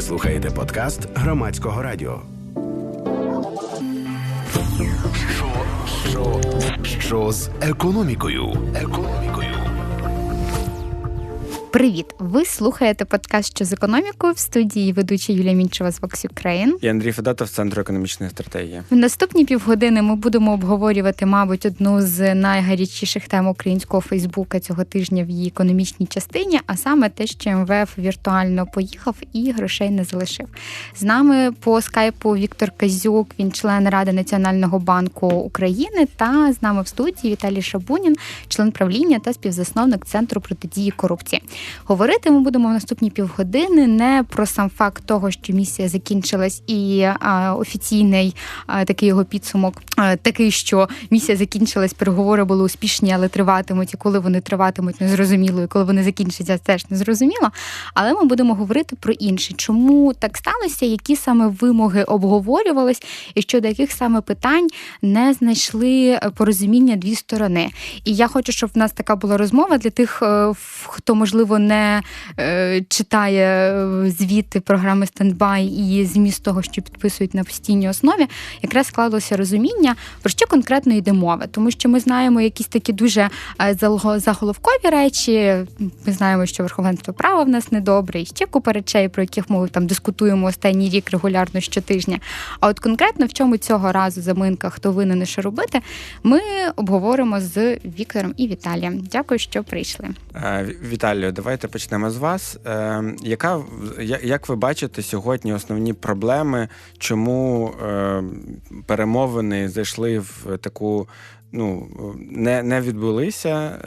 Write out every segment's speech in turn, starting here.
Ви слухаєте подкаст громадського радіо. Що, що, що з економікою? Економікою. Привіт! Ви слухаєте подкаст «Що з економікою» в студії ведуча Юлія Мінчева з Vox Ukraine. І Андрій Федотов з Центру економічної стратегії. В наступні півгодини ми будемо обговорювати, мабуть, одну з найгарячіших тем українського Фейсбука цього тижня в її економічній частині, а саме те, що МВФ віртуально поїхав і грошей не залишив. З нами по скайпу Віктор Казюк, він член Ради Національного банку України, та з нами в студії Віталій Шабунін, член правління та співзасновник Центру протидії корупції. Говорити ми будемо в наступні півгодини не про сам факт того, що місія закінчилась, і офіційний такий його підсумок, такий, що місія закінчилась, переговори були успішні, але триватимуть. І коли вони триватимуть, незрозуміло, і коли вони закінчаться, теж незрозуміло. Але ми будемо говорити про інше, чому так сталося, які саме вимоги обговорювались, і щодо яких саме питань не знайшли порозуміння дві сторони. І я хочу, щоб в нас така була розмова для тих, е, хто можливо не е, читає е, звіти програми стендбай і зміст того, що підписують на постійній основі, якраз склалося розуміння, про що конкретно йде мова, тому що ми знаємо якісь такі дуже е, заголовкові речі. Ми знаємо, що верховенство права в нас недобре, і ще купа речей, про яких ми там дискутуємо останній рік регулярно щотижня. А от конкретно в чому цього разу заминка, хто винен і що робити, ми обговоримо з Віктором і Віталієм. Дякую, що прийшли. Віталію, давайте почнемо з вас. Е, Яка як ви бачите сьогодні основні проблеми, чому е, перемовини зайшли в таку, ну не, не відбулися?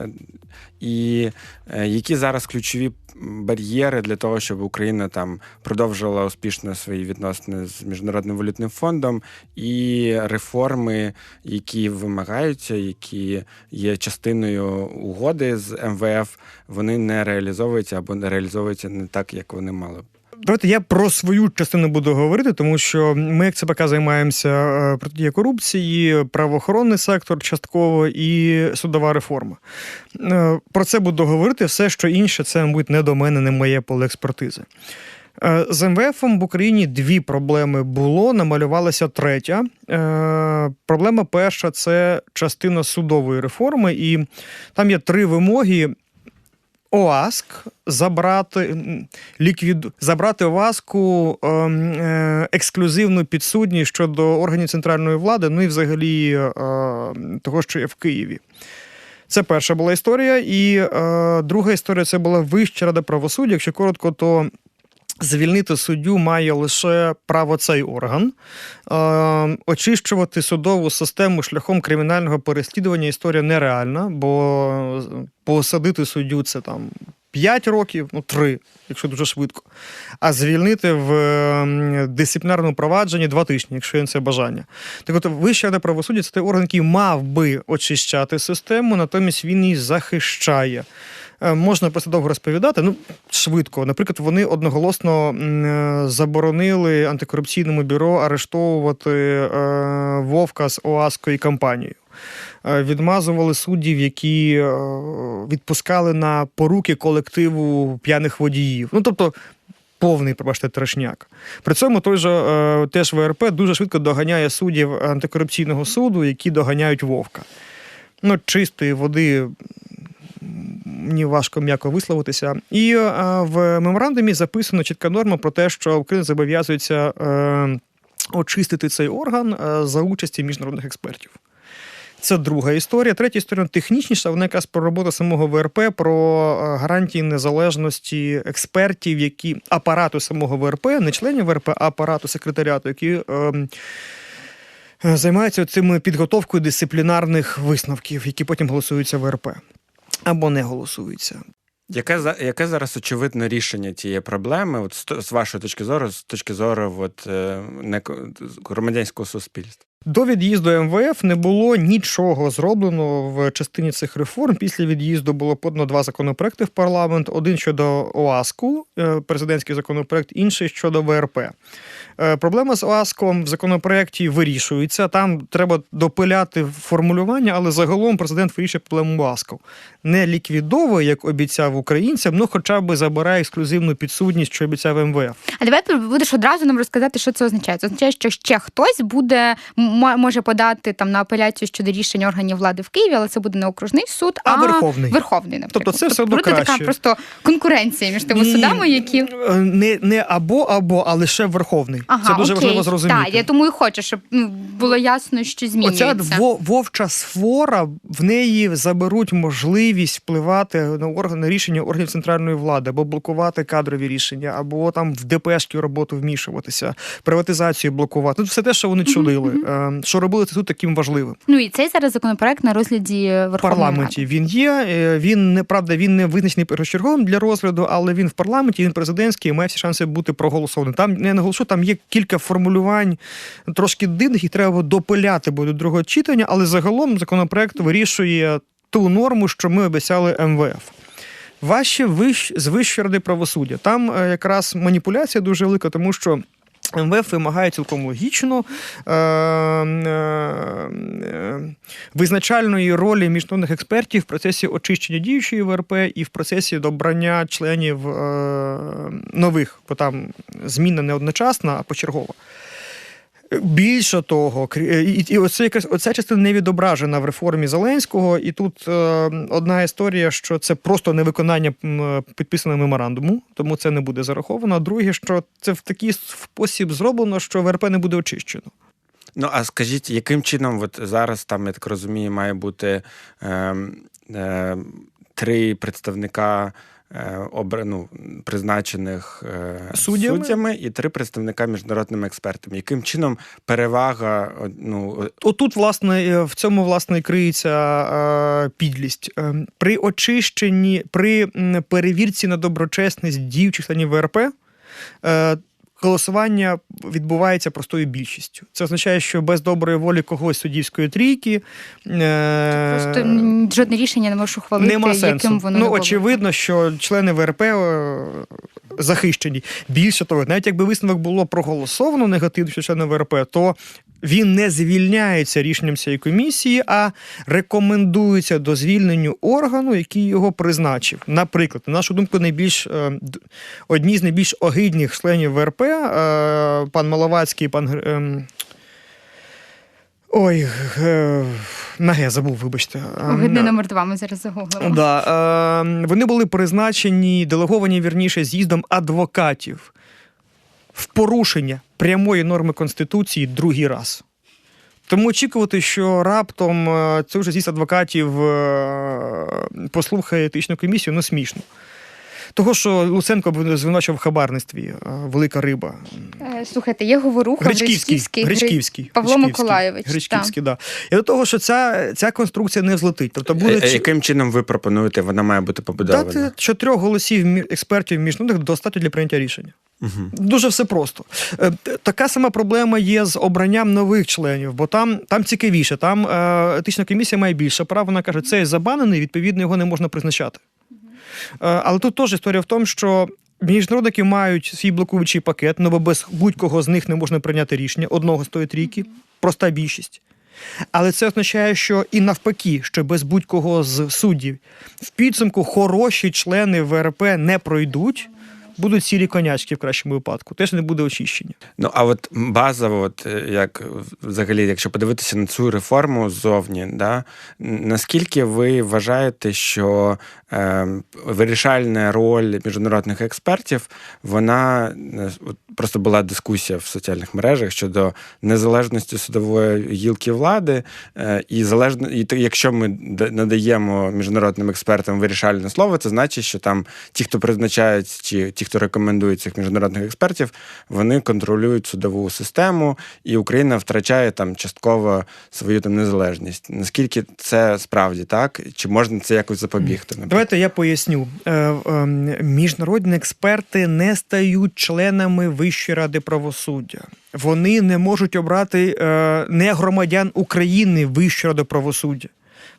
І е, які зараз ключові бар'єри для того, щоб Україна там продовжила успішно свої відносини з міжнародним валютним фондом і реформи, які вимагаються, які є частиною угоди з МВФ, вони не реалізовуються або не реалізовуються не так, як вони мали б. Давайте я про свою частину буду говорити, тому що ми, як ЦПК, займаємося е, протидією корупції, правоохоронний сектор частково і судова реформа. Е, Про це буду говорити. Все, що інше, це, мабуть, не до мене, не моє поле експертизи. Е, З МВФом в Україні дві проблеми було, намалювалася третя. Проблема перша це частина судової реформи, і там є три вимоги. ОАСК забрати ліквід... забрати ОАСКу ем, е, ексклюзивну підсудність щодо органів центральної влади, ну і взагалі е, того, що є в Києві. Це перша була історія. І е, друга історія це була Вища рада правосуддя. Якщо коротко, то звільнити суддю має лише право цей орган. Е, очищувати судову систему шляхом кримінального переслідування історія нереальна, бо посадити суддю це там. 5 років, ну 3, якщо дуже швидко. А звільнити в ем, дисциплінарному провадженні 2 тижні, якщо є це бажання. Так от Вища рада правосуддя це той орган, який мав би очищати систему, натомість він її захищає. Е, Можна просто довго розповідати. Ну, швидко. Наприклад, вони одноголосно е, заборонили антикорупційному бюро арештовувати е, Вовка з ОАСКою компанією. Відмазували суддів, які відпускали на поруки колективу п'яних водіїв. Ну тобто. Повний, пробачте, трешняк. При цьому той же е, теж ВРП дуже швидко доганяє суддів антикорупційного суду, які доганяють Вовка. Ну, чистої води мені важко м'яко висловитися. І е, в меморандумі записано чітка норма про те, що Україна зобов'язується е, очистити цей орган е, за участі міжнародних експертів. Це друга історія. Третя історія технічніша, вона якраз про роботу самого ВРП, про гарантії незалежності експертів, які апарату самого ВРП, не членів ВРП, а апарату секретаріату, які. е, Займаються цими підготовкою дисциплінарних висновків, які потім голосуються в РП або не голосуються. Яке, яке зараз очевидне рішення цієї проблеми, от з, з вашої точки зору, з точки зору от, е, не, ко- громадянського суспільства? До від'їзду МВФ не було нічого зроблено в частині цих реформ. Після від'їзду було подано два законопроекти в парламент: один щодо ОАСКу, е, президентський законопроект, інший щодо ВРП. Е, Проблема з ОАСКом в законопроекті вирішується. Там треба допиляти формулювання, але загалом президент вирішує проблему ОАСКу. Не ліквідовує, як обіцяв українцям, ну хоча б забирає ексклюзивну підсудність, що обіцяв МВФ. А давай будеш одразу нам розказати, що це означає. Це означає, що ще хтось буде може подати там на апеляцію щодо рішень органів влади в Києві, але це буде не окружний суд, А а, Верховний. Верховний, наприклад. Тобто це все одно буде така просто конкуренція між тими Ні, судами, які е, не, не або або, а лише Верховний. ага, це дуже окей. важливо зрозуміти. Так, я тому і хочу, щоб ну, було ясно, що змінюється. Оця во- вовча сфора, в неї заберуть можливість впливати на органи рішення органів центральної влади, або блокувати кадрові рішення, або там в ДПшки роботу вмішуватися, приватизацію блокувати. Ну, все те, що вони чудили, е, що робили це тут таким важливим. Ну і цей зараз законопроект на розгляді В Верховної парламенті Ради. він є. е, Він не правда, він не визначений першочерговим для розгляду, але він в парламенті, він президентський і має всі шанси бути проголосований. Там я наголошу, там є кілька формулювань трошки дивних, їх треба допиляти буде до другого читання, але загалом законопроект вирішує ту норму, що ми обіцяли МВФ. Важче вищ, з Вищої ради правосуддя. Там е, якраз маніпуляція дуже велика, тому що. МВФ вимагає цілком логічно е, е, е, визначальної ролі міжнародних експертів в процесі очищення діючої ВРП і в процесі добрання членів е, нових, бо там зміна не одночасна, а почергова. Більше того, і, і оце якась оця частина не відображена в реформі Зеленського. І тут е, одна історія, що це просто невиконання підписаного меморандуму, тому це не буде зараховано. А друге, що це в такий спосіб зроблено, що ВРП не буде очищено. Ну а скажіть, яким чином от зараз там, я так розумію, має бути е, е, три представника е, обра- ну, призначених е, Суддями? суддями і три представника міжнародними експертами. Яким чином перевага ну, Отут, власне, е, в цьому власне криється підлість. При очищенні, при перевірці на доброчесність діючих членів ВРП. Голосування відбувається простою більшістю. Це означає, що без доброї волі когось суддівської трійки е, Просто жодне рішення не можеш ухвалити, нема сенсу. яким воно ну не очевидно, що члени ВРП е, захищені. Більше того, навіть якби висновок було проголосовано негативно, що члени ВРП, то він не звільняється рішенням цієї комісії, а рекомендується до звільненню органу, який його призначив. Наприклад, на нашу думку, найбільш е, одні з найбільш огидних членів ВРП, е, пан Маловацький, пан Гр- ем, Ой, е, наге забув, вибачте. Огидний номер два, ми зараз загуглимо. Да, е, вони були призначені, делеговані вірніше з'їздом адвокатів в порушення прямої норми Конституції другий раз. Тому очікувати, що раптом е, цей вже з'їзд адвокатів е, послухає етичну комісію, ну смішно. Того, що Луценко звинувачив в хабарництві, е, велика риба. Е, Слухайте, є говоруха Гречківський, Гречківський, Гречківський. Павло Гречківський. Миколайович, Гречківський, да. І до того, що ця, ця конструкція не взлетить. Тобто е, буде е, яким чином ви пропонуєте, вона має бути побудована? Дати чотирьох голосів мі- експертів міжнародних достатньо для прийняття рішення. Угу. Дуже все просто. Така сама проблема є з обранням нових членів, бо там, там цікавіше. Там етична комісія має більше прав. Вона каже, цей забанений, відповідно, його не можна призначати. Е, але тут теж історія в тому, що. Міжнародники мають свій блокуючий пакет, але без будь-кого з них не можна прийняти рішення одного з тої трійки, проста більшість. Але це означає, що і навпаки, що без будь-кого з суддів в підсумку хороші члени ВРП не пройдуть, будуть сірі конячки в кращому випадку. Теж не буде очищення. Ну а от базово, от е, як взагалі, якщо подивитися на цю реформу ззовні, да, наскільки ви вважаєте, що е, вирішальна роль міжнародних експертів, вона е, от просто була дискусія в соціальних мережах щодо незалежності судової гілки влади, е, і залежно, і якщо ми надаємо міжнародним експертам вирішальне слово, це значить, що там ті, хто призначають, чи ті, ті, хто рекомендує цих міжнародних експертів, вони контролюють судову систему, і Україна втрачає там частково свою там незалежність. Наскільки це справді так? Чи можна це якось запобігти? наприклад? Давайте я поясню. Е, е, Міжнародні експерти не стають членами Вищої ради правосуддя. Вони не можуть обрати е, не громадян України Вищої ради правосуддя.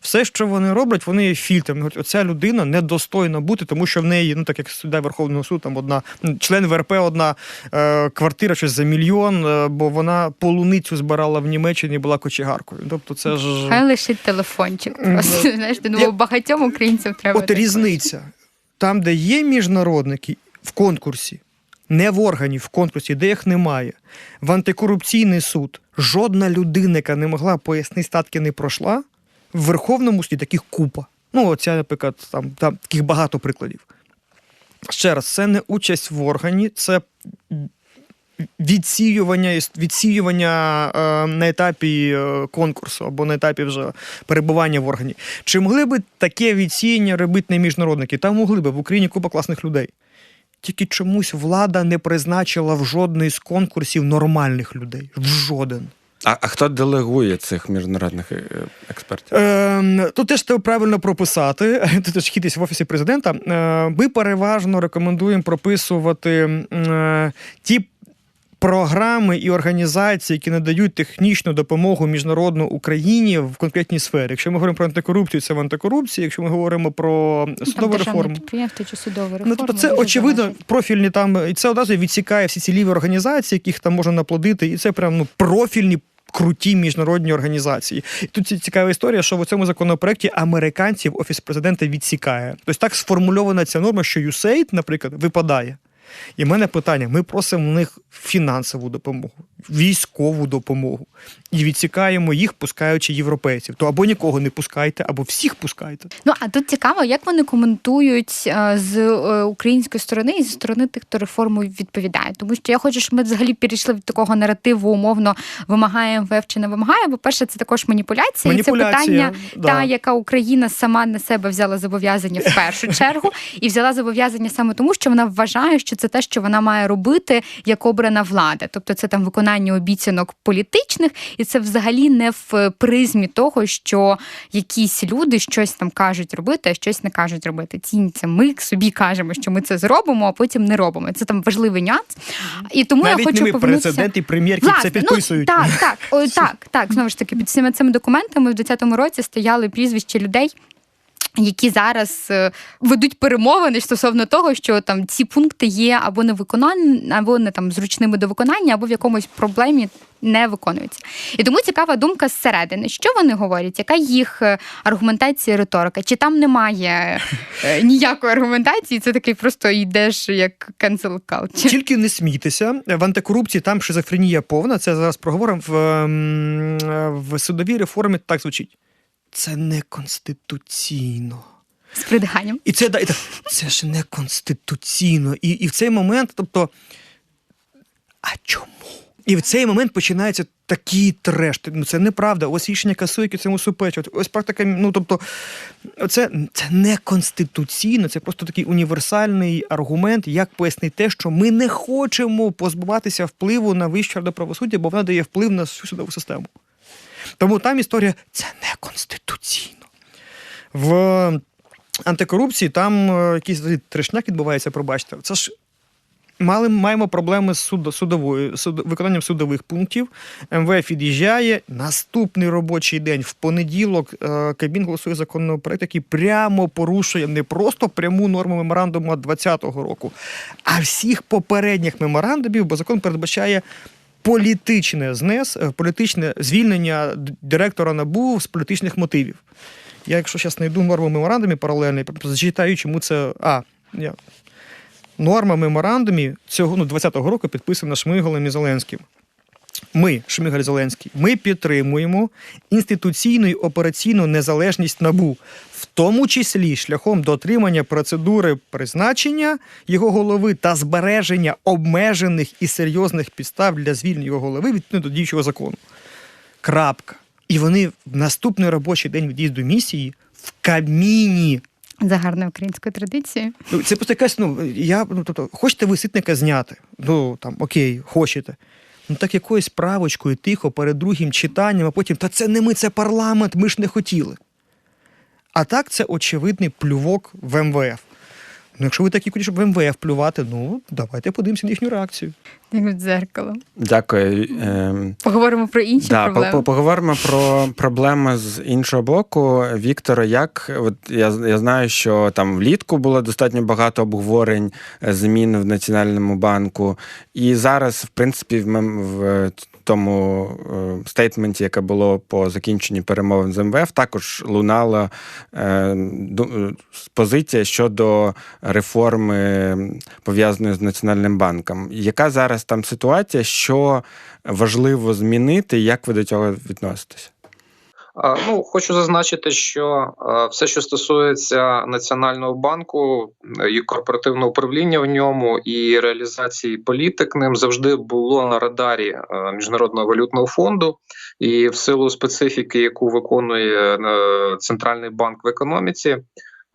Все, що вони роблять, вони є фільтром. Говорять, Оця людина недостойна бути, тому що в неї, ну так як суддя Верховного суду, там одна член ВРП, одна е, квартира щось за мільйон, е, бо вона полуницю збирала в Німеччині і була кочегаркою. Тобто, це ж Хай лишить телефончик. Просто знаєш, думаю, багатьом українцям треба. От різниця. Там, де є міжнародники в конкурсі, не в органі, в конкурсі, де їх немає. В антикорупційний суд жодна людина, яка не могла пояснити статки, не пройшла. В Верховному суді таких купа. Ну, оця, наприклад, там, там таких багато прикладів. Ще раз, це не участь в органі, це відсіювання, відсіювання е, на етапі е, конкурсу або на етапі вже перебування в органі. Чи могли би таке відсіяння робити не міжнародники? Та могли би в Україні купа класних людей. Тільки чомусь влада не призначила в жодний з конкурсів нормальних людей. В жоден. А, а хто делегує цих міжнародних е, експертів? Е, тут теж треба правильно прописати. Тут теж хитись в офісі президента. Е, ми переважно рекомендуємо прописувати е, ті. Програми і організації, які надають технічну допомогу міжнародну Україні в конкретній сфері. Якщо ми говоримо про антикорупцію, це в антикорупції. Якщо ми говоримо про Ну, судову реформу, чи судову реформу. Ну, тобто це очевидно залежить. профільні там, і це одразу відсікає всі ці ліві організації, яких там можна наплодити, і це прям ну, профільні. Круті міжнародні організації. І тут цікава історія, що в цьому законопроекті американців офіс президента відсікає. Тобто так сформульована ця норма, що USAID, наприклад, випадає. І в мене питання: ми просимо в них фінансову допомогу, військову допомогу і відсікаємо їх, пускаючи європейців. То або нікого не пускайте, або всіх пускайте. Ну а тут цікаво, як вони коментують е, з е, української сторони і зі сторони тих, хто реформу відповідає. Тому що я хочу, щоб ми взагалі перейшли від такого наративу, умовно вимагає МВФ чи не вимагає. Бо перше, це також маніпуляція. І це питання, да. та яка Україна сама на себе взяла зобов'язання в першу чергу, і взяла зобов'язання саме тому, що вона вважає, що це те, що вона має робити як обрана влада. Тобто це там виконання обіцянок політичних, і це взагалі не в призмі того, що якісь люди щось там кажуть робити, а щось не кажуть робити. Ці це ми собі кажемо, що ми це зробимо, а потім не робимо. Це там важливий нюанс. І тому Навіть я хочу не ми, повернутися... президент і прем'єрки це підписують. Ну, так, так, о, так, так. Знову ж таки, під всіма цими документами в 2020 році стояли прізвища людей. Які зараз е, ведуть перемовини стосовно того, що там ці пункти є або не виконані, або не там зручними до виконання, або в якомусь проблемі не виконуються. І тому цікава думка зсередини. Що вони говорять? Яка їх е, аргументація, риторика? Чи там немає е, ніякої аргументації? Це такий просто йдеш як cancel culture? Тільки не смійтеся. В антикорупції там шизофренія повна. Це зараз проговоримо в, ем, в судовій реформі. Так звучить. Це не конституційно. з придиханням? І це і так, це ж не конституційно. І, і в цей момент, тобто, а чому? І в цей момент починається такий треш. Ну це неправда. Ось рішення касуйки цьому суперечить. Ось практика. Ну тобто, це, це не конституційно, це просто такий універсальний аргумент, як пояснити те, що ми не хочемо позбуватися впливу на вищу раду правосуддя, бо вона дає вплив на всю судову систему. Тому там історія це не конституційно. В антикорупції там е, якийсь трешняк відбувається, пробачте. Це ж мали, маємо проблеми з суд, судовою, суд, виконанням судових пунктів. МВФ від'їжджає. Наступний робочий день в понеділок е, Кабмін голосує законопроект, який прямо порушує не просто пряму норму меморандуму 2020 року, а всіх попередніх меморандумів, бо закон передбачає. Політичне знес, е, політичне звільнення директора НАБУ з політичних мотивів. Я, якщо зараз знайду норму меморандумі паралельно, зачитаю, чому це. А, я. Норма меморандумі цього ну, 20-го року підписана Шмигалем і Зеленським. Ми, Шмигаль Зеленський, ми підтримуємо інституційну і операційну незалежність НАБУ, тому числі шляхом дотримання процедури призначення його голови та збереження обмежених і серйозних підстав для звільнення його голови відповідно до діючого закону. Крапка. І вони в наступний робочий день від'їзду місії в Кабміні За гарною українською традицією. Ну, це просто якась, ну, я, ну, тобто, хочете ви ситника зняти? Ну, там, окей, хочете. Ну так якоюсь правочкою тихо перед другим читанням, а потім, та це не ми, це парламент, ми ж не хотіли. А так це очевидний плювок в МВФ. Ну, якщо ви такі хочете, щоб в МВФ плювати, ну давайте подивимося на їхню реакцію. Як в дзеркало. Дякую. Ем, Поговоримо про інші Да, проблеми. по- поговоримо про проблеми з іншого боку. Віктора, як от я, я знаю, що там влітку було достатньо багато обговорень е, змін в Національному банку, і зараз, в принципі, в, в тому е, стейтменті, яке було по закінченні перемовин з МВФ, також лунала е, е, позиція щодо реформи пов'язаної з Національним банком. Яка зараз там ситуація? Що важливо змінити, як ви до цього відноситесь? Ну, хочу зазначити, що все, що стосується національного банку і корпоративного управління в ньому і реалізації політик ним завжди було на радарі міжнародного валютного фонду, і в силу специфіки, яку виконує е, центральний банк в економіці.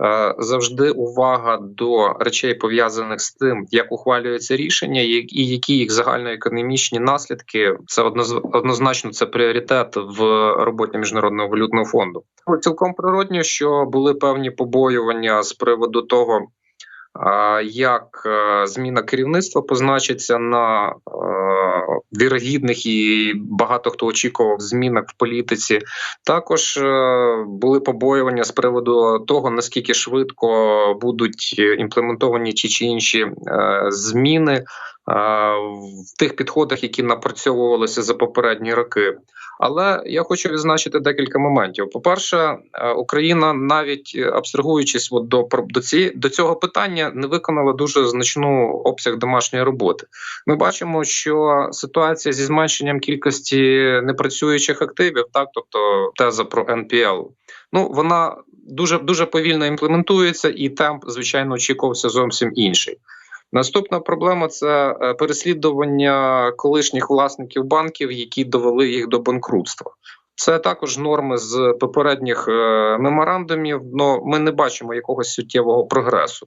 Е, Завжди увага до речей пов'язаних з тим, як ухвалюється рішення, і які їх загальноекономічні наслідки. Це одноз- однозначно це пріоритет в роботі міжнародного валютного фонду. Цілком природньо, що були певні побоювання з приводу того, як е, зміна керівництва позначиться на е, вірогідних і багато хто очікував змінах в політиці. Також е, були побоювання з приводу того, наскільки швидко будуть імплементовані чи чи інші зміни в тих підходах, які напрацьовувалися за попередні роки. Але я хочу відзначити декілька моментів. По-перше, е, Україна, навіть е, абстрагуючись от до до цієї до цього питання, не виконала дуже значну обсяг домашньої роботи. Ми бачимо, що ситуація зі зменшенням кількості непрацюючих активів, так тобто теза про НПЛ, ну вона дуже дуже повільно імплементується, і темп, звичайно, очікувався зовсім інший. Наступна проблема це е, переслідування колишніх власників банків, які довели їх до банкрутства. Це також норми з попередніх е, меморандумів. але ми не бачимо якогось суттєвого прогресу.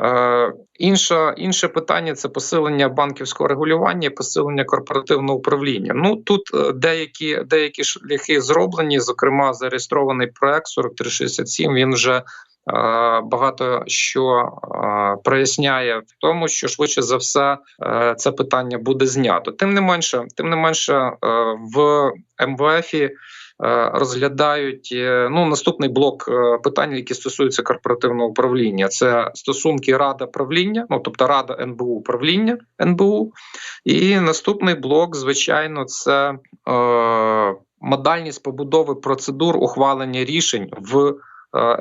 Е, інша, інше питання це посилення банківського регулювання, і посилення корпоративного управління. Ну тут е, деякі деякі шляхи зроблені. Зокрема, зареєстрований проект 4367, Він вже багато що е, проясняє в тому, що швидше за все е, це питання буде знято. Тим не менше, тим не менше, е, в МВФі е, розглядають е, ну наступний блок е, питань, які стосуються корпоративного управління. Це стосунки рада правління, ну тобто рада НБУ управління НБУ. І наступний блок, звичайно, це е, модальність побудови процедур ухвалення рішень в е,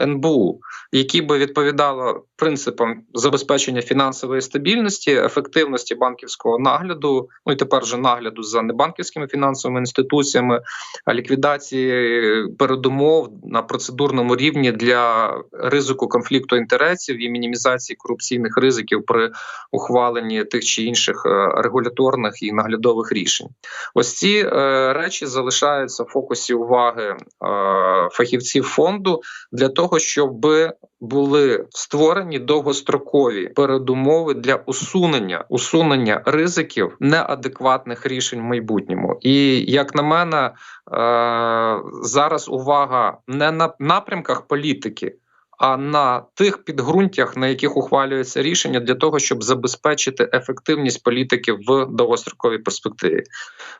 НБУ, які би відповідали принципам забезпечення фінансової стабільності, ефективності банківського нагляду, ну і тепер вже нагляду за небанківськими фінансовими інституціями, ліквідації передумов на процедурному рівні для ризику конфлікту інтересів і мінімізації корупційних ризиків при ухваленні тих чи інших е, регуляторних і наглядових рішень. Ось ці е, речі залишаються в фокусі уваги е, фахівців фонду для того, щоб були створені довгострокові передумови для усунення усунення ризиків неадекватних рішень в майбутньому. І як на мене, е, зараз увага не на напрямках політики. А на тих підґрунтях, на яких ухвалюється рішення для того, щоб забезпечити ефективність політики в довгостроковій перспективі,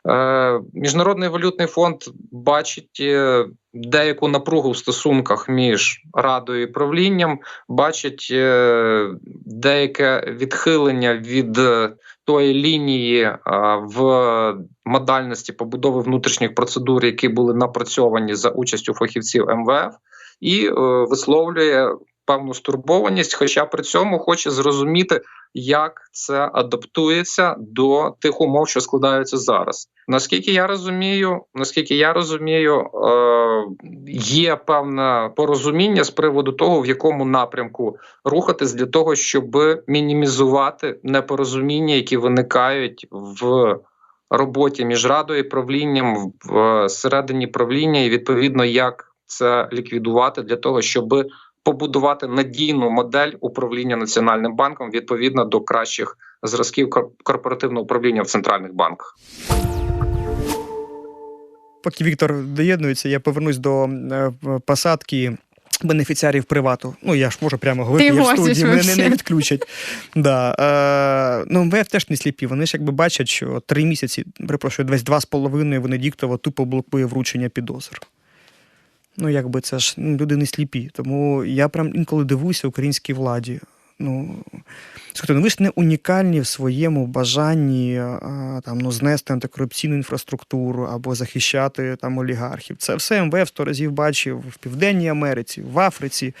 Е, міжнародний валютний фонд бачить е, деяку напругу в стосунках між радою і правлінням, бачить е, деяке відхилення від тої лінії в модальності побудови внутрішніх процедур, які були напрацьовані за участю фахівців МВФ, і е, висловлює певну стурбованість, хоча при цьому хоче зрозуміти, як це адаптується до тих умов, що складаються зараз. Наскільки я розумію, наскільки я розумію, е, є певне порозуміння з приводу того, в якому напрямку рухатись для того, щоб мінімізувати непорозуміння, які виникають в роботі між радою і правлінням в середині правління, і відповідно як це ліквідувати для того, щоб побудувати надійну модель управління національним банком відповідно до кращих зразків корпоративного управління в центральних банках. Поки Віктор доєднується, я повернусь до е, посадки. Бенефіціарів привату. Ну, я ж можу прямо говорити, Ти я в студії, мене не відключать. Да. Е, ну, МВФ теж не сліпі. Вони ж якби бачать, що три місяці, перепрошую, десь два з половиною Венедіктова тупо блокує вручення підозр. Ну, якби це ж ну, люди не сліпі. Тому я прям інколи дивуюся українській владі. Ну, слухайте, ну ви ж не унікальні в своєму бажанні а, там, ну, знести антикорупційну інфраструктуру або захищати там олігархів. Це все МВФ сто разів бачив в Південній Америці, в Африці.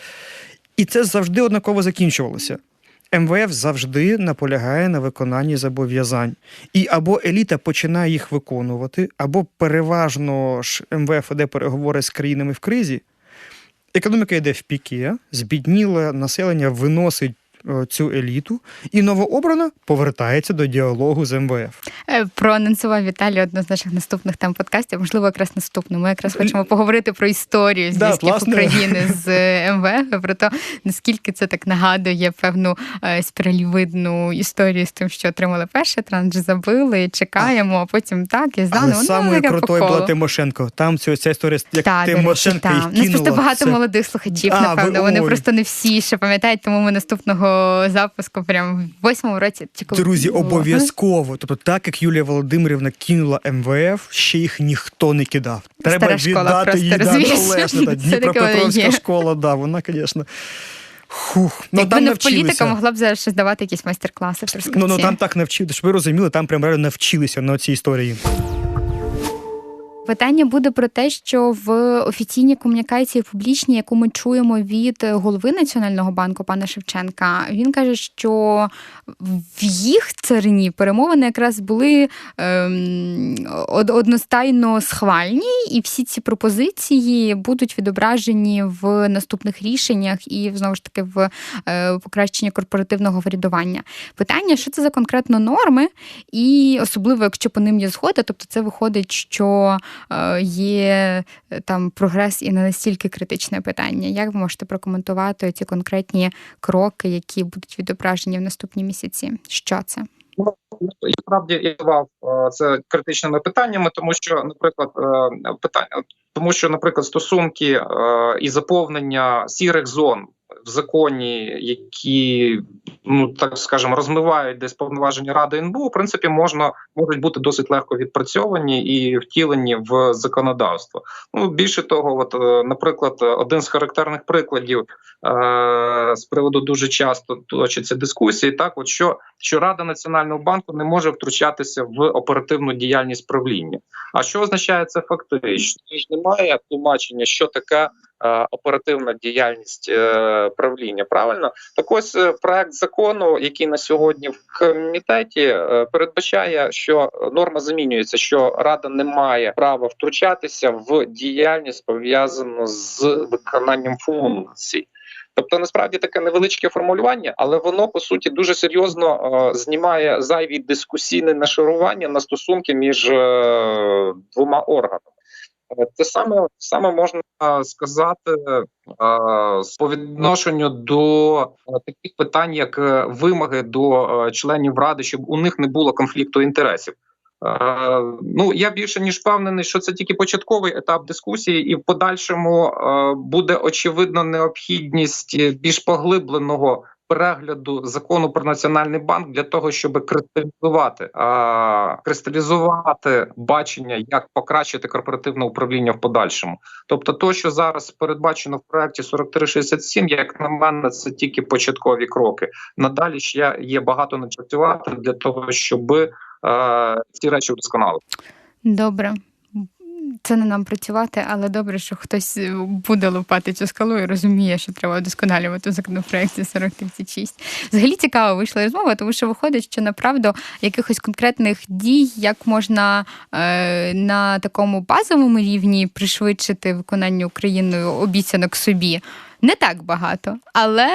І це завжди однаково закінчувалося. МВФ завжди наполягає на виконанні зобов'язань. І або еліта починає їх виконувати, або переважно ж МВФ веде переговори з країнами в кризі. Економіка йде в піке, збідніле населення виносить цю еліту, і новообрана повертається до діалогу з МВФ. Е, Проанонсував Віталій одну з наших наступних тем подкастів. Можливо, якраз наступну. Ми якраз хочемо поговорити про історію Да, зв'язків власне. України з е, МВФ, про те, наскільки це так нагадує певну е, спіралівидну історію з тим, що отримали перший транш, забили, чекаємо, а потім так і Але заново. самою крутою була Тимошенко. Там ця, ця історія, як Та, Тимошенко та. нас просто багато Це- молодих слухачів, А, ви- напевно. Вони ой. просто не всі ще пам'ятають, тому ми наступного запуску, прям в восьмому році. Друзі, обов'язково. Тобто, так як Юлія Володимирівна кинула МВФ, ще їх ніхто не кидав. Треба Стара школа віддати їй воно Дніпропетровська школа, да, вона, звісно. Хух, ну Якби там не в політика, могла б зараз ще здавати якісь майстер-класи. Ну, ну там так навчили, щоб ви розуміли, там прям реально навчилися на цій історії. Питання буде про те, що в офіційній комунікації публічній, яку ми чуємо від голови Національного банку пана Шевченка, він каже, що в їх царині перемовини якраз були ем, одностайно схвальні, і всі ці пропозиції будуть відображені в наступних рішеннях і знову ж таки в е, покращенні корпоративного врядування. Питання, що це за конкретно норми, і особливо, якщо по ним є згода, тобто це виходить, що е, є е, там прогрес і не настільки критичне питання. Як ви можете прокоментувати ці конкретні кроки, які будуть відображені в наступні місяці? Що це? Ну, я справді я назвав е, це критичними питаннями, тому що, наприклад, е, питання, тому що, наприклад, стосунки е, і заповнення сірих зон в законі, які ну так скажемо, розмивають десь повноваження ради НБУ, в принципі, можна можуть бути досить легко відпрацьовані і втілені в законодавство. Ну більше того, от, е, наприклад, один з характерних прикладів е, з приводу дуже часто точаться дискусії, так от що що Рада Національного банку не може втручатися в оперативну діяльність правління. А що означає це фактично? Немає тлумачення, що таке оперативна діяльність е, правління. Правильно, так ось е, проект закону, який на сьогодні в комітеті е, передбачає, що норма замінюється, що рада не має права втручатися в діяльність пов'язану з виконанням функцій. Тобто насправді таке невеличке формулювання, але воно по суті дуже серйозно е, знімає зайві дискусійне нашарування на стосунки між е, двома органами. Те саме саме можна сказати по відношенню до таких питань, як е, вимоги до е, членів ради, щоб у них не було конфлікту інтересів. Ну я більше ніж впевнений, що це тільки початковий етап дискусії, і в подальшому буде очевидно необхідність більш поглибленого перегляду закону про національний банк для того, щоб кристалізувати а, кристалізувати бачення, як покращити корпоративне управління в подальшому. Тобто, то, що зараз передбачено в проекті 4367, як на мене, це тільки початкові кроки. Надалі ще є багато напрацювати для того, щоб е, ці речі вдосконалити. Добре. Це не нам працювати, але добре, що хтось е, буде лупати цю скалу і розуміє, що треба вдосконалювати в законопроекті 4036. Взагалі цікаво вийшла розмова, тому що виходить, що направду якихось конкретних дій, як можна е, на такому базовому рівні пришвидшити виконання Україною обіцянок собі. Не так багато, але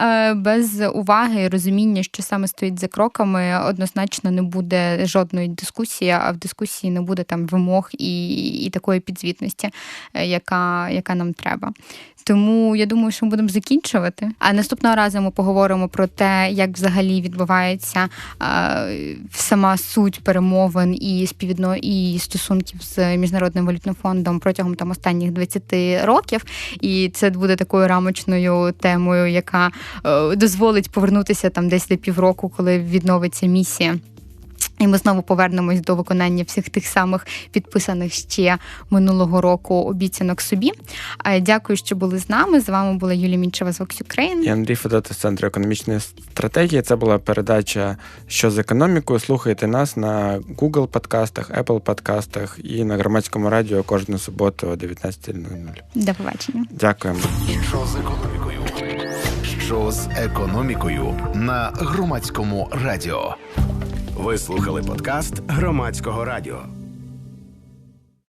е, без уваги і розуміння, що саме стоїть за кроками, однозначно не буде жодної дискусії, а в дискусії не буде там вимог і, і такої підзвітності, е, яка, яка нам треба. Тому я думаю, що ми будемо закінчувати. А наступного разу ми поговоримо про те, як взагалі відбувається е, сама суть перемовин і співвідно і стосунків з міжнародним валютним фондом протягом там останніх 20 років. І це буде такою рамочною темою, яка е, дозволить повернутися там десь до півроку, коли відновиться місія. І ми знову повернемось до виконання всіх тих самих підписаних ще минулого року обіцянок собі. Дякую, що були з нами. З вами була Юлія Мінчева з Vox Ukraine. І Андрій Федотов з центру економічної стратегії. Це була передача що з економікою. Слухайте нас на Google подкастах, Apple подкастах і на громадському радіо кожну суботу о 19.00. До побачення. Дякуємо. Що з економікою? Що з економікою на громадському радіо? Ви слухали подкаст громадського радіо.